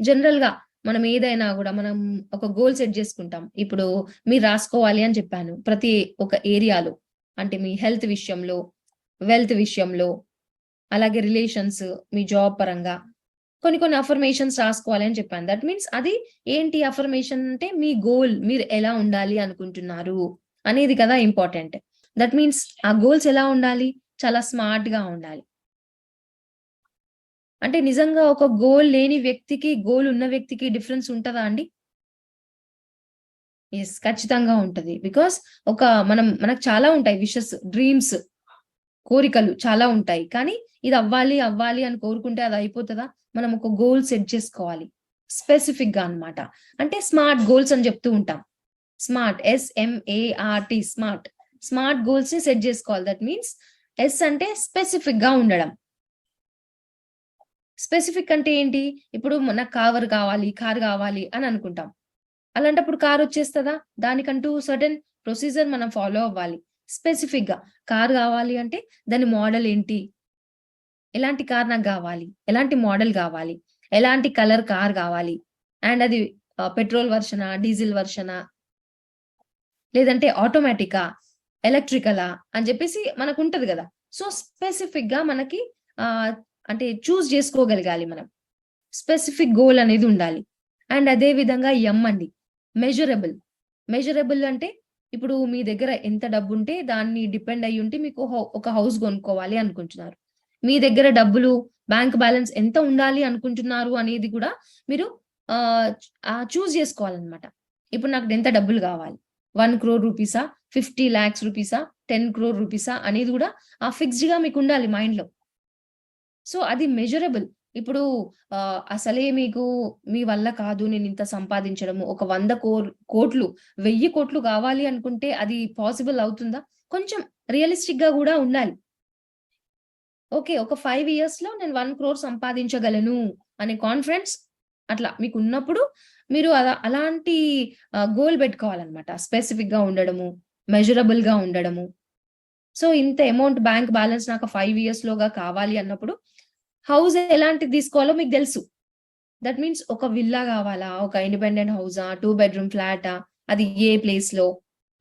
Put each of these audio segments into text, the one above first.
జనరల్గా మనం ఏదైనా కూడా మనం ఒక గోల్ సెట్ చేసుకుంటాం. ఇప్పుడు మీరు రాసుకోవాలి అని చెప్పాను. ప్రతి ఒక ఏరియాలో అంటే మీ హెల్త్ విషయంలో వెల్త్ విషయంలో అలాగే రిలేషన్స్ మీ జాబ్ పరంగా కొన్ని కొన్ని అఫర్మేషన్స్ రాసుకోవాలి అని చెప్పాను. దట్ మీన్స్ అది ఏంటి అఫర్మేషన్ అంటే మీ గోల్ మీరు ఎలా ఉండాలి అనుకుంటున్నారు అనేది కదా ఇంపార్టెంట్. దట్ మీన్స్ ఆ గోల్స్ ఎలా ఉండాలి? చాలా స్మార్ట్గా ఉండాలి. అంటే నిజంగా ఒక గోల్ లేని వ్యక్తికి గోల్ ఉన్న వ్యక్తికి డిఫరెన్స్ ఉంటుందా అండి? ఎస్ ఖచ్చితంగా ఉంటది. బికాస్ ఒక మనం మనకు చాలా ఉంటాయి విషెస్ డ్రీమ్స్ కోరికలు చాలా ఉంటాయి. కానీ ఇది అవ్వాలి అవ్వాలి అని కోరుకుంటే అది అయిపోతుందా? మనం ఒక గోల్ సెట్ చేసుకోవాలి. స్పెసిఫిక్గా అన్నమాట. అంటే స్మార్ట్ గోల్స్ అని చెప్తూ ఉంటాం. Smart S M A R T smart smart గోల్స్ని set చేసుకోవాలి. దట్ మీన్స్ ఎస్ అంటే స్పెసిఫిక్గా ఉండడం. స్పెసిఫిక్ అంటే ఏంటి? ఇప్పుడు నాకు కావర్ కావాలి కార్ కావాలి అని అనుకుంటాం. అలాంటప్పుడు కార్ వచ్చేస్తుందా? దానికంటూ సర్టెన్ ప్రొసీజర్ మనం ఫాలో అవ్వాలి. స్పెసిఫిక్గా కార్ కావాలి అంటే దాని మోడల్ ఏంటి? ఎలాంటి కార్ నాకు కావాలి? ఎలాంటి మోడల్ కావాలి? ఎలాంటి కలర్ కార్ కావాలి? అండ్ అది పెట్రోల్ వర్షనా డీజిల్ వర్షనా? లేదంటే ఆటోమేటికా? ఎలక్ట్రికలా? అని చెప్పేసి మనకు ఉంటది కదా. సో స్పెసిఫిక్గా మనకి ఆ అంటే చూస్ చేసుకోగలగాలి మనం. స్పెసిఫిక్ గోల్ అనేది ఉండాలి. అండ్ అదే విధంగా ఎం అండి. మెజరబుల్ మెజరబుల్ అంటే ఇప్పుడు మీ దగ్గర ఎంత డబ్బు ఉంటే దాన్ని డిపెండ్ అయ్యి ఉంటే మీకు ఒక హౌస్ కొనుక్కోవాలి అనుకుంటున్నారు. మీ దగ్గర డబ్బులు బ్యాంక్ బ్యాలెన్స్ ఎంత ఉండాలి అనుకుంటున్నారు అనేది కూడా మీరు చూస్ చేసుకోవాలన్నమాట. ఇప్పుడు నాకు ఎంత డబ్బులు కావాలి? వన్ క్రోర్ రూపీసా? ఫిఫ్టీ ల్యాక్స్ రూపీసా? టెన్ క్రోర్ రూపీసా? అనేది కూడా ఆ ఫిక్స్డ్గా మీకు ఉండాలి మైండ్లో సో అది మెజరబుల్. ఇప్పుడు అసలే మీకు మీ వల్ల కాదు నేను ఇంత సంపాదించడము ఒక వంద కోట్లు వెయ్యి కోట్లు కావాలి అనుకుంటే అది పాసిబుల్ అవుతుందా? కొంచెం రియలిస్టిక్గా కూడా ఉండాలి. ఓకే ఒక ఫైవ్ ఇయర్స్లో నేను వన్ క్రోర్ సంపాదించగలను అనే కాన్ఫిడెన్స్ అట్లా మీకు ఉన్నప్పుడు మీరు అలా అలాంటి గోల్ పెట్టుకోవాలన్నమాట. స్పెసిఫిక్గా ఉండడము మెజరబుల్గా ఉండడము. సో ఇంత అమౌంట్ బ్యాంక్ బ్యాలెన్స్ నాకు ఫైవ్ ఇయర్స్ లోగా కావాలి అన్నప్పుడు హౌస్ ఎలాంటిది తీసుకోవాలో మీకు తెలుసు. దట్ మీన్స్ ఒక విల్లా కావాలా? ఒక ఇండిపెండెంట్ హౌసా టూ బెడ్రూమ్ ఫ్లాటా అది ఏ ప్లేస్లో?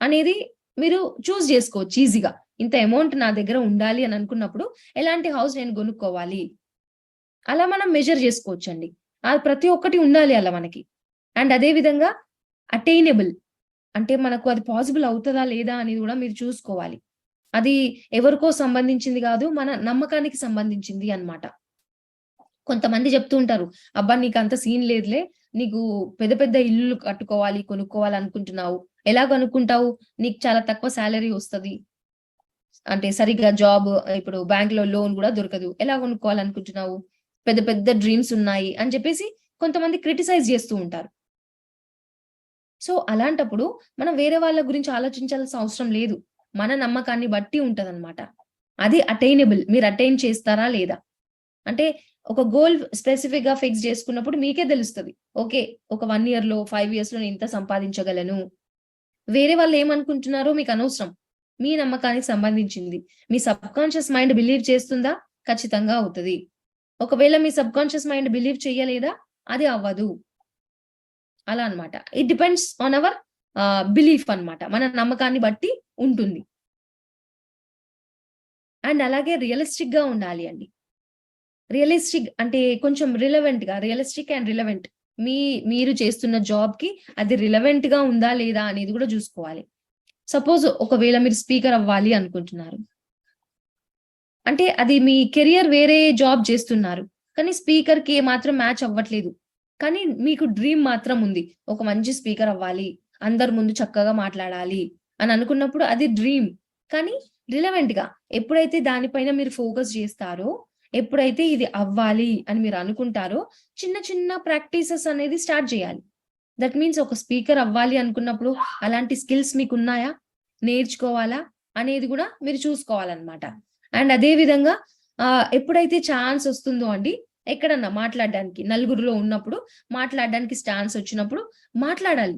అనేది మీరు చూస్ చేసుకోవచ్చు ఈజీగా ఇంత అమౌంట్ నా దగ్గర ఉండాలి అని అనుకున్నప్పుడు ఎలాంటి హౌస్ నేను కొనుక్కోవాలి? అలా మనం మెజర్ చేసుకోవచ్చు అండి అది ప్రతి ఒక్కటి ఉండాలి అలా మనకి. అండ్ అదే విధంగా అటైనబుల్ అంటే మనకు అది పాసిబుల్ అవుతుందా లేదా అనేది కూడా మీరు చూసుకోవాలి. అది ఎవరికో సంబంధించింది కాదు మన నమ్మకానికి సంబంధించింది అనమాట కొంతమంది చెప్తూ ఉంటారు అబ్బా నీకు అంత సీన్ లేదులే నీకు పెద్ద పెద్ద ఇల్లు కట్టుకోవాలి కొనుక్కోవాలి అనుకుంటున్నావు. ఎలా కొనుక్కుంటావు నీకు చాలా తక్కువ శాలరీ వస్తుంది. అంటే సరిగ్గా జాబ్ ఇప్పుడు బ్యాంక్లో లోన్ కూడా దొరకదు. ఎలా కొనుక్కోవాలనుకుంటున్నావు పెద్ద పెద్ద డ్రీమ్స్ ఉన్నాయి అని చెప్పేసి కొంతమంది క్రిటిసైజ్ చేస్తూ ఉంటారు. సో అలాంటప్పుడు మనం వేరే వాళ్ళ గురించి ఆలోచించాల్సిన అవసరం లేదు. మన నమ్మకాన్ని బట్టి ఉంటదన్నమాట. అది అటైనబుల్. మీరు అటైన్ చేస్తారా లేదా? అంటే ఒక గోల్ స్పెసిఫిక్గా ఫిక్స్ చేసుకున్నప్పుడు మీకే తెలుస్తుంది. ఓకే ఒక వన్ ఇయర్లో ఫైవ్ ఇయర్స్లో నేను ఇంత సంపాదించగలను. వేరే వాళ్ళు ఏమనుకుంటున్నారో మీకు అనవసరం. మీ నమ్మకానికి సంబంధించింది. మీ సబ్ కాన్షియస్ మైండ్ బిలీవ్ చేస్తుందా? ఖచ్చితంగా అవుతుంది. ఒకవేళ మీ సబ్ కాన్షియస్ మైండ్ బిలీవ్ చేయలేదా అది అవ్వదు. అలా అనమాట it depends on our belief అనమాట మన నమ్మకాన్ని బట్టి ఉంటుంది. అండ్ అలాగే రియలిస్టిక్గా ఉండాలి అండి. రియలిస్టిక్ అంటే కొంచెం రిలవెంట్గా రియలిస్టిక్ అండ్ రిలవెంట్. మీ మీరు చేస్తున్న జాబ్కి అది రిలవెంట్గా ఉందా లేదా అనేది కూడా చూసుకోవాలి. సపోజ్ ఒకవేళ మీరు స్పీకర్ అవ్వాలి అనుకుంటున్నారు. అంటే అది మీ కెరియర్ వేరే జాబ్ చేస్తున్నారు. కానీ స్పీకర్కి మాత్రం మ్యాచ్ అవ్వట్లేదు. కానీ మీకు డ్రీమ్ మాత్రం ఉంది. ఒక మంచి స్పీకర్ అవ్వాలి. అందరి ముందు చక్కగా మాట్లాడాలి అని అనుకున్నప్పుడు అది డ్రీమ్. కానీ రిలవెంట్గా ఎప్పుడైతే దానిపైన మీరు ఫోకస్ చేస్తారో ఎప్పుడైతే ఇది అవ్వాలి అని మీరు అనుకుంటారో చిన్న చిన్న ప్రాక్టీసెస్ అనేది స్టార్ట్ చేయాలి. దట్ మీన్స్ ఒక స్పీకర్ అవ్వాలి అనుకున్నప్పుడు అలాంటి స్కిల్స్ మీకు ఉన్నాయా? నేర్చుకోవాలా? అనేది కూడా మీరు చూసుకోవాలన్నమాట. అండ్ అదే విధంగా ఎప్పుడైతే ఛాన్స్ వస్తుందో అండి ఎక్కడన్నా మాట్లాడడానికి నలుగురిలో ఉన్నప్పుడు మాట్లాడడానికి స్టాన్స్ వచ్చినప్పుడు మాట్లాడాలి.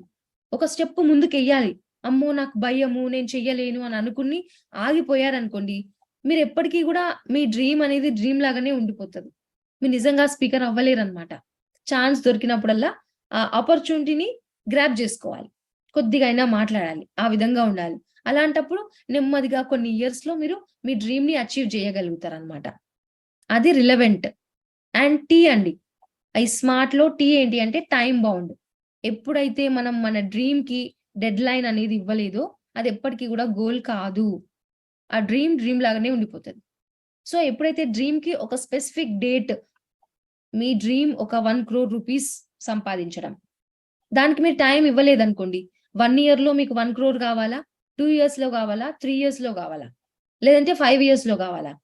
ఒక స్టెప్ ముందుకు వెయ్యాలి అమ్మో నాకు భయము నేను చెయ్యలేను అని అనుకుని ఆగిపోయారనుకోండి మీరు ఎప్పటికీ కూడా మీ డ్రీమ్ అనేది డ్రీమ్ లాగానే ఉండిపోతుంది. మీరు నిజంగా స్పీకర్ అవ్వలేరు అనమాట ఛాన్స్ దొరికినప్పుడల్లా ఆ ఆపర్చునిటీని గ్రాప్ చేసుకోవాలి. కొద్దిగా అయినా మాట్లాడాలి ఆ విధంగా ఉండాలి. అలాంటప్పుడు నెమ్మదిగా కొన్ని ఇయర్స్లో మీరు మీ డ్రీమ్ని అచీవ్ చేయగలుగుతారు అనమాట అది రిలవెంట్. అండ్ టీ అండి. ఈ స్మార్ట్లో టీ ఏంటి అంటే టైం బౌండ్. ఎప్పుడైతే మనం మన డ్రీమ్కి డెడ్ లైన్ అనేది ఇవ్వలేదో అది ఎప్పటికీ కూడా గోల్ కాదు. ఆ డ్రీమ్ డ్రీమ్ లాగానే ఉండిపోతుంది. సో ఎప్పుడైతే డ్రీమ్కి ఒక స్పెసిఫిక్ డేట్ మీ డ్రీమ్ ఒక వన్ క్రోర్ రూపీస్ సంపాదించడం దానికి మీరు టైం ఇవ్వలేదనుకోండి. వన్ ఇయర్లో మీకు వన్ క్రోర్ కావాలా? టూ ఇయర్స్లో కావాలా? త్రీ ఇయర్స్లో కావాలా? లేదంటే ఫైవ్ ఇయర్స్లో కావాలా?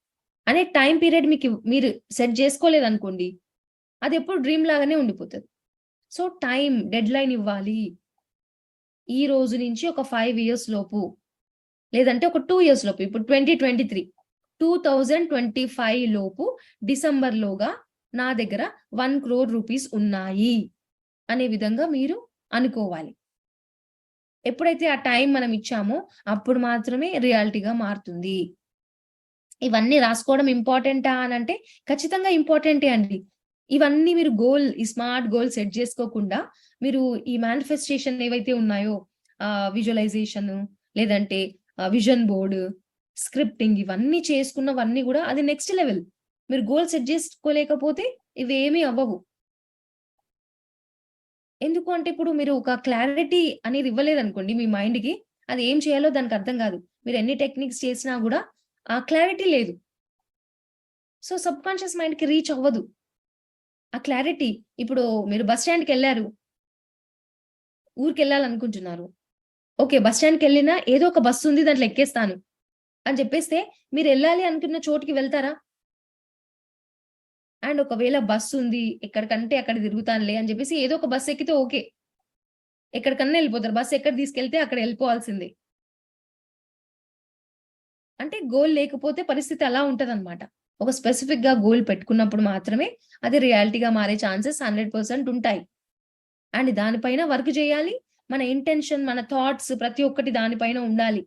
అనే టైం పీరియడ్ మీకు మీరు సెట్ చేసుకోలేదనుకోండి అది ఎప్పుడు డ్రీమ్ లాగానే ఉండిపోతుంది. సో టైం డెడ్ లైన్ ఇవ్వాలి. ఈ రోజు నుంచి ఒక ఫైవ్ ఇయర్స్ లోపు లేదంటే ఒక టూ ఇయర్స్ లోపు ఇప్పుడు twenty twenty three two thousand twenty five లోపు డిసెంబర్ లోగా నా దగ్గర వన్ క్రోర్ రూపీస్ ఉన్నాయి అనే విధంగా మీరు అనుకోవాలి. ఎప్పుడైతే ఆ టైం మనం ఇచ్చామో అప్పుడు మాత్రమే రియాలిటీగా మారుతుంది. ఇవన్నీ రాసుకోవడం ఇంపార్టెంటా అని అంటే ఖచ్చితంగా ఇంపార్టెంటే అండి. ఇవన్నీ మీరు గోల్ ఈ స్మార్ట్ గోల్ సెట్ చేసుకోకుండా మీరు ఈ మేనిఫెస్టేషన్ ఏవైతే ఉన్నాయో విజువలైజేషన్ లేదంటే విజన్ బోర్డు స్క్రిప్టింగ్ ఇవన్నీ చేసుకున్నవన్నీ కూడా అది నెక్స్ట్ లెవెల్ మీరు గోల్ సెట్ చేసుకోలేకపోతే ఇవేమీ అవ్వవు. ఎందుకు అంటే ఇప్పుడు మీరు ఒక క్లారిటీ అనేది ఇవ్వలేదు అనుకోండి మీ మైండ్కి అది ఏం చేయాలో దానికి అర్థం కాదు. మీరు ఎన్ని టెక్నిక్స్ చేసినా కూడా ఆ క్లారిటీ లేదు. సో సబ్ కాన్షియస్ మైండ్కి రీచ్ అవ్వదు. ఆ క్లారిటీ ఇప్పుడు మీరు బస్ స్టాండ్కి వెళ్ళారు. ఊరికి వెళ్ళాలనుకుంటున్నారు ఓకే బస్ స్టాండ్కి వెళ్ళినా ఏదో ఒక బస్సు ఉంది దాంట్లో ఎక్కేస్తాను. అని చెప్పేస్తే మీరు వెళ్ళాలి అనుకున్న చోటుకి వెళ్తారా? అండ్ ఒకవేళ బస్సు ఉంది ఎక్కడికంటే అక్కడ తిరుగుతానులే అని చెప్పేసి ఏదో ఒక బస్సు ఎక్కితే ఓకే. ఎక్కడికన్నా వెళ్ళిపోతారు. బస్సు ఎక్కడ తీసుకెళ్తే అక్కడ వెళ్ళిపోవాల్సిందే. అంటే గోల్ లేకపోతే పరిస్థితి అలా ఉంటది అనమాట ఒక స్పెసిఫిక్గా గోల్ పెట్టుకున్నప్పుడు మాత్రమే అది రియాలిటీగా మారే ఛాన్సెస్ హండ్రెడ్ పర్సెంట్ ఉంటాయి. అండ్ దానిపైన వర్క్ చేయాలి మన ఇంటెన్షన్ మన థాట్స్ ప్రతి ఒక్కటి దానిపైన ఉండాలి.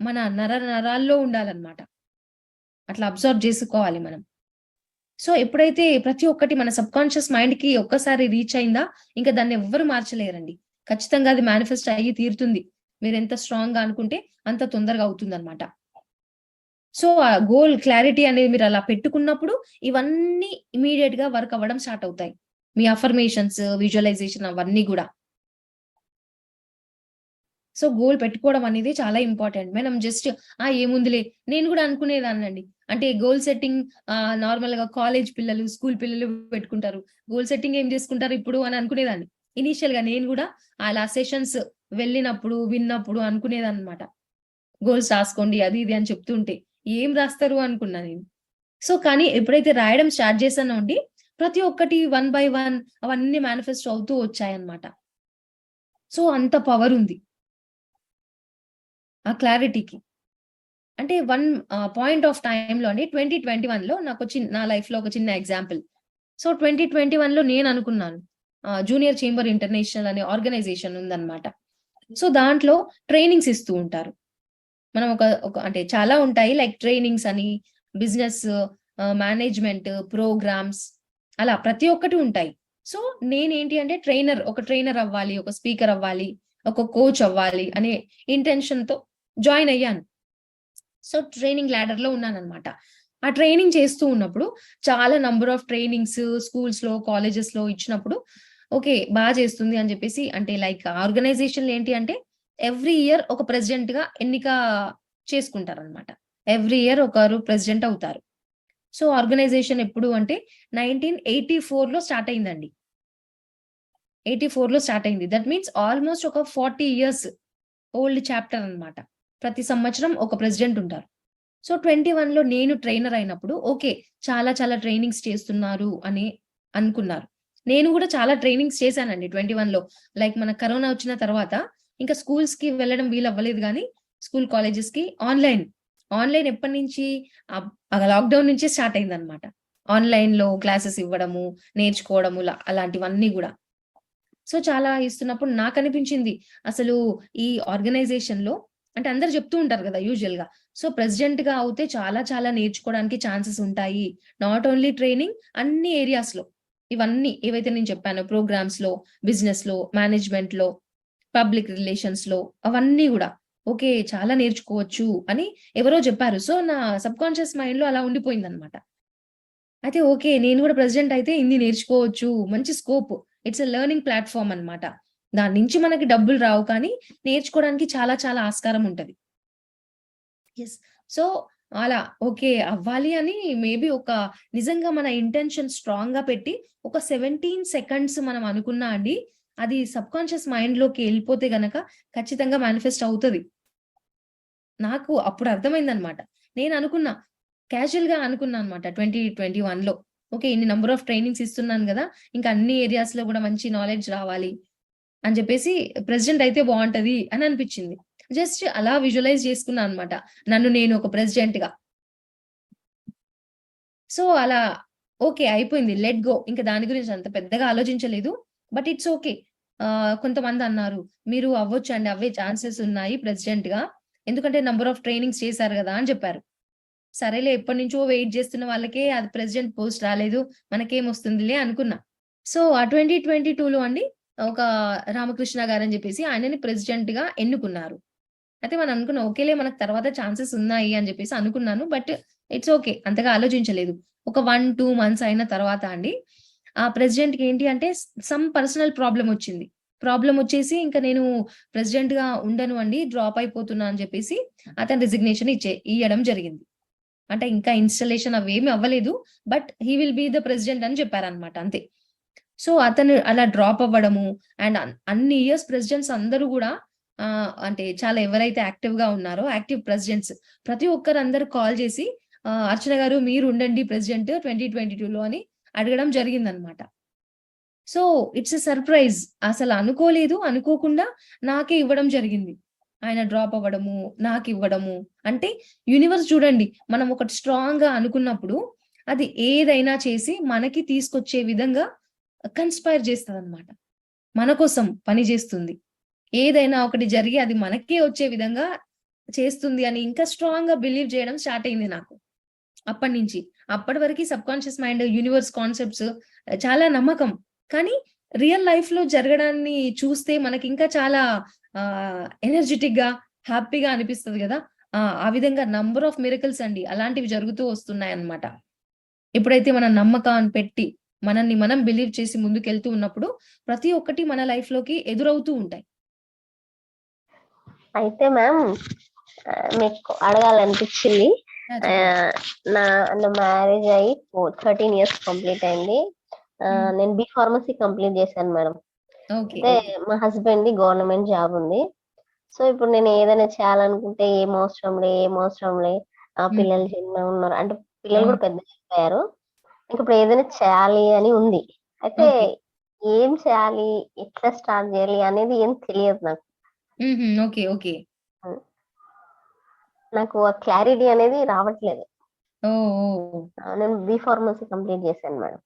మన నర నరాల్లో ఉండాలన్నమాట. అట్లా అబ్జర్వ్ చేసుకోవాలి మనం. సో ఎప్పుడైతే ప్రతి ఒక్కటి మన సబ్ కాన్షియస్ మైండ్కి ఒక్కసారి రీచ్ అయిందా ఇంకా దాన్ని ఎవ్వరు మార్చలేరండి. ఖచ్చితంగా అది మేనిఫెస్ట్ అయ్యి తీరుతుంది. మీరు ఎంత స్ట్రాంగ్గా అనుకుంటే అంత తొందరగా అవుతుంది అనమాట సో ఆ గోల్ క్లారిటీ అనేది మీరు అలా పెట్టుకున్నప్పుడు ఇవన్నీ ఇమీడియట్గా వర్క్ అవ్వడం స్టార్ట్ అవుతాయి. మీ అఫర్మేషన్స్ విజువలైజేషన్ అవన్నీ కూడా. సో గోల్ పెట్టుకోవడం అనేది చాలా ఇంపార్టెంట్ మనం జస్ట్ ఆ ఏముందిలే నేను కూడా అనుకునేదాన్నండి. అంటే గోల్ సెట్టింగ్ నార్మల్గా కాలేజ్ పిల్లలు స్కూల్ పిల్లలు పెట్టుకుంటారు. గోల్ సెట్టింగ్ ఏం చేసుకుంటారు ఇప్పుడు అని అనుకునేదాన్ని. ఇనీషియల్గా నేను కూడా అలా సెషన్స్ వెళ్ళినప్పుడు విన్నప్పుడు అనుకునేదాన్ని అనమాట గోల్స్ రాసుకోండి అది ఇది అని చెప్తుంటే ఏం రాస్తారు అనుకున్నా నేను. సో కానీ ఎప్పుడైతే రాయడం స్టార్ట్ చేశానో అండి ప్రతి ఒక్కటి వన్ బై వన్ అవన్నీ మేనిఫెస్టో అవుతూ వచ్చాయన్నమాట. సో అంత పవర్ ఉంది. ఆ క్లారిటీకి అంటే వన్ పాయింట్ ఆఫ్ టైంలో అండి ట్వంటీ ట్వంటీ వన్లో నాకు చిన్న నా లైఫ్లో ఒక చిన్న ఎగ్జాంపుల్ సో ట్వంటీ ట్వంటీ వన్లో నేను అనుకున్నాను జూనియర్ చేంబర్ ఇంటర్నేషనల్ అనే ఆర్గనైజేషన్ ఉందన్నమాట. సో దాంట్లో ట్రైనింగ్స్ ఇస్తూ ఉంటారు. మనం ఒక ఒక అంటే చాలా ఉంటాయి లైక్ ట్రైనింగ్స్ అని బిజినెస్ మేనేజ్మెంట్ ప్రోగ్రామ్స్ అలా ప్రతి ఒక్కటి ఉంటాయి. సో నేనేంటి అంటే ట్రైనర్ ఒక ట్రైనర్ అవ్వాలి ఒక స్పీకర్ అవ్వాలి ఒక కోచ్ అవ్వాలి అనే ఇంటెన్షన్తో జాయిన్ అయ్యాను. సో ట్రైనింగ్ ల్యాడర్లో ఉన్నాను అనమాట ఆ ట్రైనింగ్ చేస్తూ ఉన్నప్పుడు చాలా నంబర్ ఆఫ్ ట్రైనింగ్స్ స్కూల్స్లో కాలేజెస్లో ఇచ్చినప్పుడు ఓకే బాగా చేస్తుంది అని చెప్పేసి అంటే లైక్ ఆర్గనైజేషన్ ఏంటి అంటే ఎవ్రీ ఇయర్ ఒక ప్రెసిడెంట్గా ఎన్నిక చేసుకుంటారు అనమాట ఎవ్రీ ఇయర్ ఒకరు ప్రెసిడెంట్ అవుతారు. సో ఆర్గనైజేషన్ ఎప్పుడు అంటే నైన్టీన్ ఎయిటీ ఫోర్లో స్టార్ట్ అయిందండి. ఎయిటీ ఫోర్లో స్టార్ట్ అయింది. దట్ మీన్స్ ఆల్మోస్ట్ ఒక ఫార్టీ ఇయర్స్ ఓల్డ్ చాప్టర్ అనమాట ప్రతి సంవత్సరం ఒక ప్రెసిడెంట్ ఉంటారు. సో ట్వంటీ వన్లో నేను ట్రైనర్ అయినప్పుడు ఓకే చాలా చాలా ట్రైనింగ్స్ చేస్తున్నారు అని అనుకున్నారు. నేను కూడా చాలా ట్రైనింగ్స్ చేశానండి ట్వంటీ వన్లో లైక్ మన కరోనా వచ్చిన తర్వాత ఇంకా స్కూల్స్కి వెళ్ళడం వీలు అవ్వలేదు కానీ స్కూల్ కాలేజెస్కి ఆన్లైన్ ఆన్లైన్ ఎప్పటి నుంచి? లాక్డౌన్ నుంచే స్టార్ట్ అయింది అనమాట ఆన్లైన్లో క్లాసెస్ ఇవ్వడము నేర్చుకోవడము అలాంటివన్నీ కూడా. సో చాలా ఇస్తున్నప్పుడు నాకు అనిపించింది అసలు ఈ ఆర్గనైజేషన్లో అంటే అందరు చెప్తూ ఉంటారు కదా యూజువల్గా. సో ప్రెసిడెంట్గా అవుతే చాలా చాలా నేర్చుకోవడానికి ఛాన్సెస్ ఉంటాయి. నాట్ ఓన్లీ ట్రైనింగ్ అన్ని ఏరియాస్లో. ఇవన్నీ ఏవైతే నేను చెప్పానో ప్రోగ్రామ్స్లో బిజినెస్లో మేనేజ్మెంట్లో పబ్లిక్ రిలేషన్స్లో అవన్నీ కూడా. ఓకే చాలా నేర్చుకోవచ్చు అని ఎవరో చెప్పారు. సో నా సబ్ కాన్షియస్ మైండ్లో అలా ఉండిపోయింది అనమాట అయితే ఓకే నేను కూడా ప్రెసిడెంట్ అయితే హిందీ నేర్చుకోవచ్చు. మంచి scope it's a learning platform అన్నమాట. దాని నుంచి మనకి డబ్బులు రావు కానీ నేర్చుకోవడానికి చాలా చాలా ఆస్కారం ఉంటది. ఎస్ సో అలా ఓకే అవ్వాలి అని మేబీ ఒక నిజంగా మన ఇంటెన్షన్ స్ట్రాంగ్గా పెట్టి ఒక సెవెంటీన్ సెకండ్స్ మనం అనుకున్నా అండి అది సబ్ కాన్షియస్ మైండ్లోకి వెళ్ళిపోతే గనక ఖచ్చితంగా మేనిఫెస్ట్ అవుతుంది. నాకు అప్పుడు అర్థమైంది అనమాట నేను అనుకున్నా క్యాజువల్గా అనుకున్నా అనమాట ట్వంటీ ట్వంటీ వన్లో ఓకే ఇన్ని నంబర్ ఆఫ్ ట్రైనింగ్స్ ఇస్తున్నాను కదా ఇంకా అన్ని ఏరియాస్లో కూడా మంచి నాలెడ్జ్ రావాలి. అని చెప్పేసి ప్రెసిడెంట్ అయితే బాగుంటది అని అనిపించింది. జస్ట్ అలా విజువలైజ్ చేసుకున్నా అనమాట నన్ను నేను ఒక ప్రెసిడెంట్గా సో అలా ఓకే అయిపోయింది. Let go. ఇంకా దాని గురించి అంత పెద్దగా ఆలోచించలేదు. But it's okay. కొంతమంది అన్నారు మీరు అవ్వచ్చు అండి. అవే ఛాన్సెస్ ఉన్నాయి ప్రెసిడెంట్గా ఎందుకంటే నంబర్ ఆఫ్ ట్రైనింగ్స్ చేశారు కదా అని చెప్పారు. సరేలే ఎప్పటి నుంచో వెయిట్ చేస్తున్న వాళ్ళకే అది ప్రెసిడెంట్ పోస్ట్ రాలేదు. మనకేం వస్తుందిలే అనుకున్నా. సో ఆ ట్వంటీ ట్వంటీ లో అండి ఒక రామకృష్ణ గారు అని చెప్పేసి ఆయనని ప్రెసిడెంట్గా ఎన్నుకున్నారు. అయితే మనం అనుకున్నాం ఓకేలే మనకు తర్వాత ఛాన్సెస్ ఉన్నాయి అని చెప్పేసి అనుకున్నాను. బట్ ఇట్స్ ఓకే అంతగా ఆలోచించలేదు. ఒక వన్ టూ మంత్స్ అయిన తర్వాత అండి ఆ ప్రెసిడెంట్కి ఏంటి అంటే సమ్ పర్సనల్ ప్రాబ్లం వచ్చింది. ప్రాబ్లం వచ్చేసి ఇంకా నేను ప్రెసిడెంట్గా ఉండను అండి డ్రాప్ అయిపోతున్నా అని చెప్పేసి అతను రిజిగ్నేషన్ ఇచ్చే ఇవ్వడం జరిగింది. అంటే ఇంకా ఇన్స్టలేషన్ అవేమి అవ్వలేదు but he will be the president అని చెప్పారనమాట అంతే. సో అతను అలా డ్రాప్ అవ్వడము అండ్ అన్ని ఇయర్స్ ప్రెసిడెంట్స్ అందరూ కూడా అంటే చాలా ఎవరైతే యాక్టివ్గా ఉన్నారో యాక్టివ్ ప్రెసిడెంట్స్ ప్రతి ఒక్కరు అందరు కాల్ చేసి అర్చన గారు మీరు ఉండండి ప్రెసిడెంట్ ట్వంటీ ట్వంటీ లో అని అడగడం జరిగిందనమాట. So it's a surprise. అసలు అనుకోలేదు అనుకోకుండా నాకే ఇవ్వడం జరిగింది. ఆయన డ్రాప్ అవ్వడము నాకు ఇవ్వడము. అంటే యూనివర్స్ చూడండి మనం ఒకటి స్ట్రాంగ్గా అనుకున్నప్పుడు అది ఏదైనా చేసి మనకి తీసుకొచ్చే విధంగా కన్స్పైర్ చేస్తుంది అనమాట మన కోసం పని చేస్తుంది. ఏదైనా ఒకటి జరిగి అది మనకే వచ్చే విధంగా చేస్తుంది అని ఇంకా స్ట్రాంగ్గా బిలీవ్ చేయడం స్టార్ట్ అయింది నాకు. అప్పటి నుంచి. అప్పటి వరకు subconscious mind universe concepts చాలా నమ్మకం. కానీ రియల్ లైఫ్లో జరగడాన్ని చూస్తే మనకి ఇంకా చాలా ఎనర్జెటిక్గా హ్యాపీగా అనిపిస్తుంది కదా. ఆ ఆ విధంగా నంబర్ ఆఫ్ మిరకల్స్ అండి. అలాంటివి జరుగుతూ వస్తున్నాయి అన్నమాట ఎప్పుడైతే మన నమ్మకాన్ని పెట్టి మనల్ని మనం బిలీవ్ చేసి ముందుకెళ్తూ ఉన్నప్పుడు ప్రతి ఒక్కటి మన లైఫ్లోకి ఎదురవుతూ ఉంటాయి. అయితే మ్యామ్ మీకు అడగాలనిపించింది. నా నా మ్యారేజ్ అయ్యి థర్టీన్ ఇయర్స్ కంప్లీట్ అయింది. నేను బి ఫార్మసీ కంప్లీట్ చేశాను మేడం. ఓకే అయితే మా హస్బెండ్ ది గవర్నమెంట్ జాబ్ ఉంది. సో ఇప్పుడు నేను ఏదైనా చేయాలనుకుంటే ఏం అవసరం లే ఏం అవసరం లే. ఆ. పిల్లలు చిన్న ఉన్నారు. అంటే పిల్లలు కూడా. పెద్ద అయిపోయారు. ఇప్పుడు ఏదైనా చేయాలి అని ఉంది. అయితే. ఏం చేయాలి? ఎట్లా స్టార్ట్ చేయాలి అనేది ఏం తెలియదు నాకు. Okay okay. నాకు ఆ క్లారిటీ అనేది రావట్లేదు. నేను బి ఫార్మసీ కంప్లీట్ చేశాను మేడం.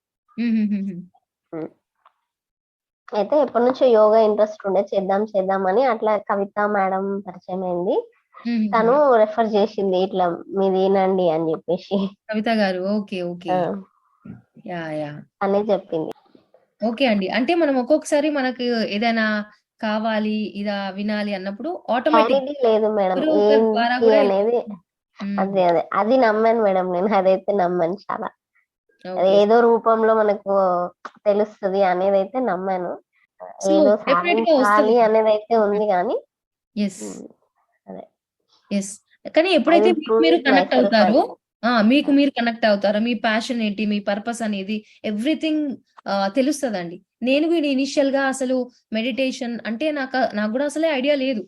అయితే ఎప్పటి నుంచో యోగా ఇంట్రెస్ట్ ఉండే చేద్దాం చేద్దాం అని అట్లా కవిత మేడం పరిచయం అయింది. తను రెఫర్ చేసింది ఇట్లా మీది ఏనండి అని చెప్పేసి. కవిత గారు. Okay okay. Yeah yeah. అనే చెప్పింది. ఓకే అండి. అంటే మనం ఒక్కొక్కసారి మనకు ఏదైనా కావాలి ఇదా వినాలి అన్నప్పుడు ఆటోమేటిక్ లేదు మేడం. అనేది అదే అదే. అది నమ్మాను మేడం నేను. అదైతే నమ్మాను చాలా. ఏదో రూపంలో మనకు తెలుస్తుంది అనేది అయితే నమ్మాను ఏదో సాధించాలి. అనేది అయితే ఉంది కానీ ఎస్ ఉమ్, అదే. ఎస్ కానీ ఎప్పుడైతే మీరు కనెక్ట్ అవుతారో. ఆ మీకు మీరు కనెక్ట్ అవుతారో? మీ ప్యాషన్ ఏంటి? మీ పర్పస్ అనేది ఎవ్రీథింగ్ తెలుస్తుందండి. నేను కూడా ఇనిషియల్గా అసలు మెడిటేషన్ అంటే నాకు నాకు కూడా అసలే ఐడియా లేదు.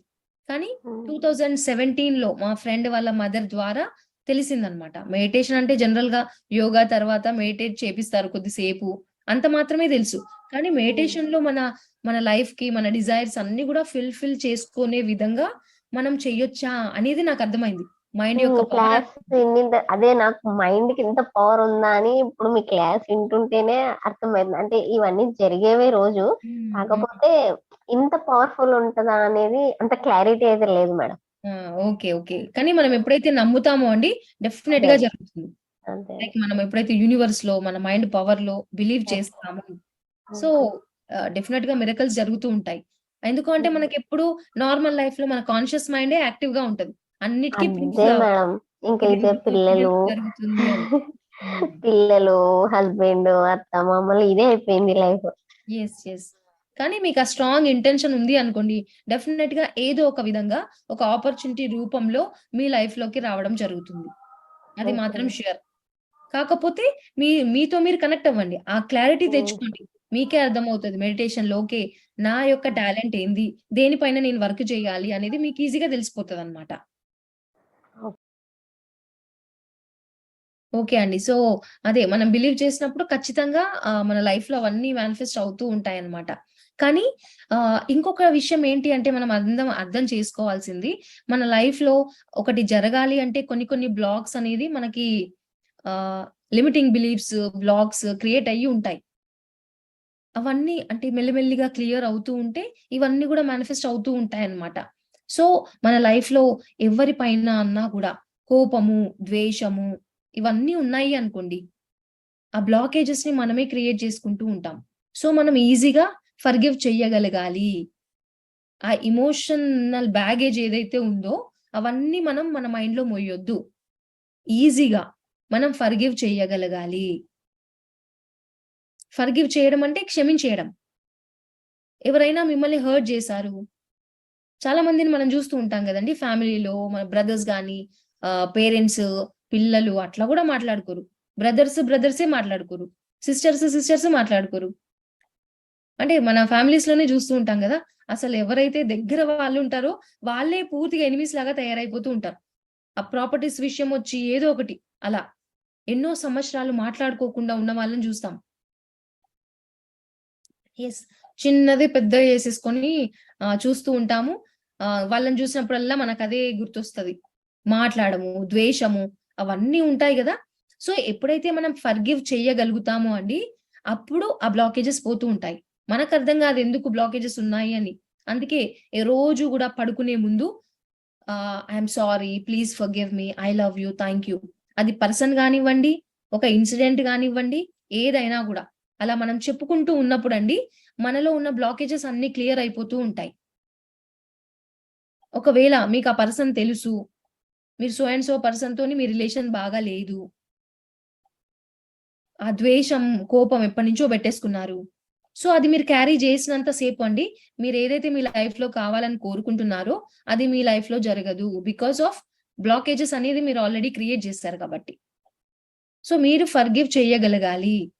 కానీ టూ థౌజండ్ సెవెంటీన్లో మా ఫ్రెండ్ వాళ్ళ మదర్ ద్వారా తెలిసిందనమాట. మెడిటేషన్ అంటే జనరల్గా యోగా తర్వాత మెడిటేట్ చేపిస్తారు కొద్దిసేపు. అంత మాత్రమే తెలుసు. కానీ మెడిటేషన్లో మన మన లైఫ్కి మన డిజైర్స్ అన్ని కూడా ఫిల్ఫిల్ చేసుకునే విధంగా మనం చెయ్యొచ్చా అనేది నాకు అర్థమైంది. మైండ్ యొక్క క్లాస్ అదే నాకు మైండ్కి ఇంత పవర్ ఉందా అని ఇప్పుడు మీ క్లాస్ వింటుంటేనే అర్థమైంది. అంటే ఇవన్నీ జరిగేవే రోజు. కాకపోతే ఇంత పవర్ఫుల్ ఉంటదా అనేది అంత క్లారిటీ అయితే లేదు మేడం. Okay okay. కానీ మనం ఎప్పుడైతే నమ్ముతామో అండి డెఫినెట్గా. జరుగుతుంది. లైక్ మనం ఎప్పుడైతే యూనివర్స్లో మన మైండ్ పవర్లో బిలీవ్. చేస్తామో. సో. డెఫినెట్గా మిరకల్స్ జరుగుతూ ఉంటాయి. ఎందుకు అంటే హ్మ్. మనకి ఎప్పుడు నార్మల్ లైఫ్లో మన కాన్షియస్ మైండే యాక్టివ్గా ఉంటది. అన్నిటికీ అంతే మేడం. ఇంకా ఇదే పిల్లలు. పిల్లలు. హస్బెండ్ అత్త మామలు ఇదే అయిపోయింది లైఫ్. ఎస్ ఎస్ కానీ మీకు ఆ స్ట్రాంగ్ ఇంటెన్షన్ ఉంది అనుకోండి. డెఫినెట్గా ఏదో ఒక విధంగా ఒక ఆపర్చునిటీ రూపంలో మీ లైఫ్లోకి రావడం జరుగుతుంది. అది. మాత్రం షూర్ కాకపోతే మీ మీతో మీరు కనెక్ట్ అవ్వండి. ఆ క్లారిటీ. తెచ్చుకోండి. మీకే అర్థమవుతుంది మెడిటేషన్లో ఓకే నా యొక్క టాలెంట్ ఏంది? దేనిపైన నేను వర్క్ చేయాలి అనేది మీకు ఈజీగా తెలిసిపోతుంది అనమాట ఓకే అండి. సో అదే మనం బిలీవ్ చేసినప్పుడు ఖచ్చితంగా మన లైఫ్లో అవన్నీ మేనిఫెస్ట్ అవుతూ ఉంటాయి అన్నమాట కానీ ఇంకొక విషయం ఏంటి అంటే మనం అందం అర్థం చేసుకోవాల్సింది మన లైఫ్లో ఒకటి జరగాలి అంటే కొన్ని కొన్ని బ్లాగ్స్ అనేది మనకి లిమిటింగ్ బిలీఫ్స్ బ్లాగ్స్ క్రియేట్ అయ్యి ఉంటాయి. అవన్నీ అంటే మెల్లిమెల్లిగా క్లియర్ అవుతూ ఉంటే ఇవన్నీ కూడా మేనిఫెస్ట్ అవుతూ ఉంటాయి అన్నమాట సో మన లైఫ్లో ఎవరి పైన అన్నా కూడా కోపము ద్వేషము ఇవన్నీ ఉన్నాయి అనుకోండి ఆ బ్లాకేజెస్ని మనమే క్రియేట్ చేసుకుంటూ ఉంటాం. సో మనం ఈజీగా ఫర్గివ్ చెయ్యగలగాలి ఆ ఇమోషనల్ బ్యాగేజ్ ఏదైతే ఉందో అవన్నీ మనం మన మైండ్లో మోయొద్దు ఈజీగా మనం ఫర్గివ్ చేయగలగాలి. ఫర్గివ్ చేయడం అంటే క్షమించేయడం. ఎవరైనా మిమ్మల్ని హర్ట్ చేశారు. చాలా మందిని మనం చూస్తూ ఉంటాం కదండి ఫ్యామిలీలో మన బ్రదర్స్ కానీ పేరెంట్స్ పిల్లలు అట్లా కూడా మాట్లాడుకోరు. బ్రదర్స్ బ్రదర్సే మాట్లాడుకోరు. సిస్టర్స్ సిస్టర్స్ మాట్లాడుకోరు. అంటే మన ఫ్యామిలీస్లోనే చూస్తూ ఉంటాం కదా. అసలు ఎవరైతే దగ్గర వాళ్ళు ఉంటారో వాళ్ళే పూర్తిగా ఎనిమిస్ లాగా తయారైపోతూ ఉంటారు. ఆ ప్రాపర్టీస్ విషయం వచ్చి ఏదో ఒకటి అలా ఎన్నో సంవత్సరాలు మాట్లాడుకోకుండా ఉన్న వాళ్ళని చూస్తాం. ఎస్ చిన్నది పెద్ద చేసేసుకొని ఆ, చూస్తూ ఉంటాము. ఆ, వాళ్ళని చూసినప్పుడల్లా మనకు అదే గుర్తొస్తది. మాట్లాడము ద్వేషము అవన్నీ ఉంటాయి కదా. సో ఎప్పుడైతే మనం ఫర్గివ్ చేయగలుగుతామో అండి అప్పుడు ఆ బ్లాకేజెస్ పోతూ ఉంటాయి. మనకు అర్థం కాదు ఎందుకు బ్లాకేజెస్ ఉన్నాయి అని. అందుకే ఏ రోజు కూడా పడుకునే ముందు I'm sorry please forgive me I love you thank you. అది పర్సన్ కానివ్వండి ఒక ఇన్సిడెంట్ కానివ్వండి ఏదైనా కూడా. అలా మనం చెప్పుకుంటూ ఉన్నప్పుడు అండి మనలో ఉన్న బ్లాకేజెస్ అన్ని క్లియర్ అయిపోతూ ఉంటాయి. ఒకవేళ మీకు ఆ పర్సన్ తెలుసు మీరు సో అండ్ సో పర్సన్ తోని మీ రిలేషన్ బాగా లేదు. ఆ ద్వేషం కోపం ఎప్పటి నుంచో పెట్టేసుకున్నారు. సో అది మీరు క్యారీ చేసినంత సేపు అండి. మీరు ఏదైతే మీ లైఫ్లో కావాలని కోరుకుంటున్నారో అది మీ లైఫ్లో జరగదు. బికాస్ ఆఫ్ బ్లాకేజెస్ అనేది మీరు ఆల్రెడీ క్రియేట్ చేస్తారు కాబట్టి. సో మీరు ఫర్గివ్ చేయగలగాలి.